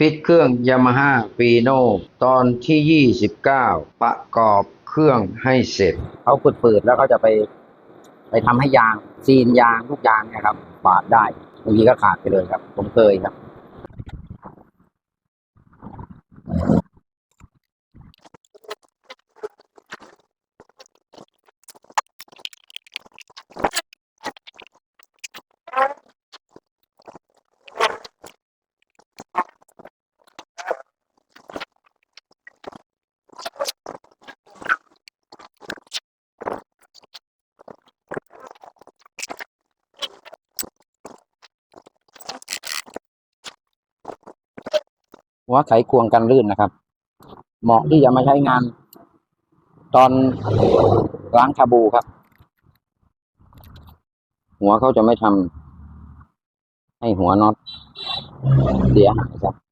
ฟิตเครื่องยามาฮ่าฟีโนตอนที่ 29 ประกอบเครื่องให้เสร็จ เขาปิดๆแล้วก็จะไป ไปทำให้ยางซีนยางทุกยางเนี่ยครับ บาดได้บางทีก็ขาดไปเลยครับ ผมเคยครับ หัวไขควงกันลื่นนะครับ เหมาะที่จะมาใช้งาน ตอนล้างชาบูครับ หัวเขาจะไม่ทำให้หัวน็อตเสียหายครับ